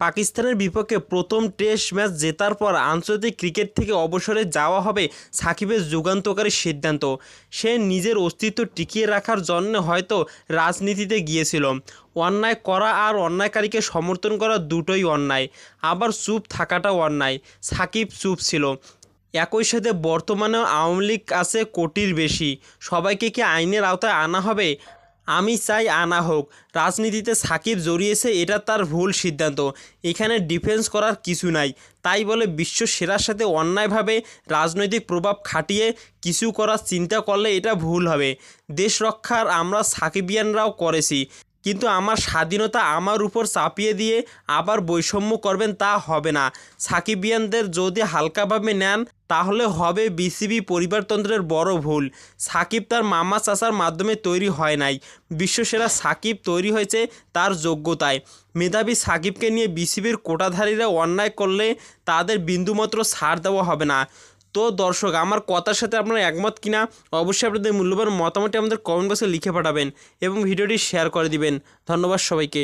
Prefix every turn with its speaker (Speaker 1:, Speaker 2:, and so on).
Speaker 1: পাকিস্তানের বিপক্ষে প্রথম টেস্ট ম্যাচ জেতার পর আন্তর্জাতিক ক্রিকেট থেকে অবসরে যাওয়া হবে সাকিবের যুগান্তকারী সিদ্ধান্ত। সে নিজের অস্তিত্ব টিকিয়ে রাখার জন্য হয়তো রাজনীতিতে গিয়েছিল। অন্যায় করা আর অন্যায়কারীকে সমর্থন করা দুটোই অন্যায়। আবার চুপ থাকাটাও অন্যায়। সাকিব চুপ ছিল। একই সাথে বর্তমানেও আওয়ামী লীগ আছে কোটির বেশি। সবাইকে কি আইনের আওতায় আনা হবে? আমি চাই আনা হোক। রাজনীতিতে সাকিব জড়িয়েছে, এটা তার ভুল সিদ্ধান্ত। এখানে ডিফেন্স করার কিছু নাই। তাই বলে বিশ্ব সেরার সাথে অন্যায়ভাবে রাজনৈতিক প্রভাব খাটিয়ে কিছু করার চিন্তা করলে এটা ভুল হবে। দেশ রক্ষার আমরা সাকিবিয়ানরাও করেছি। কিন্তু আমার স্বাধীনতা আমার উপর চাপিয়ে দিয়ে আবার বৈষম্য করবেন তা হবে না। সাকিবিয়ানদের যদি হালকাভাবে নেন তাহলে হবে বিসিবি পরিবারতন্ত্রের বড় ভুল। সাকিব তার মামা চাষার মাধ্যমে তৈরি হয় নাই। বিশ্বসেরা সাকিব তৈরি হয়েছে তার যোগ্যতায়। মেধাবী সাকিবকে নিয়ে বিসিবির কোটাধারীরা অন্যায় করলে তাদের বিন্দুমাত্র ছাড় দেওয়া হবে না। তো দর্শক, আমার কথার সাথে আপনার একমত কিনা? অবশ্যই আপনাদের মূল্যবান মতামতটি আমাদের কমেন্ট বক্সে লিখে পাঠাবেন এবং ভিডিওটি শেয়ার করে দিবেন। ধন্যবাদ সবাইকে।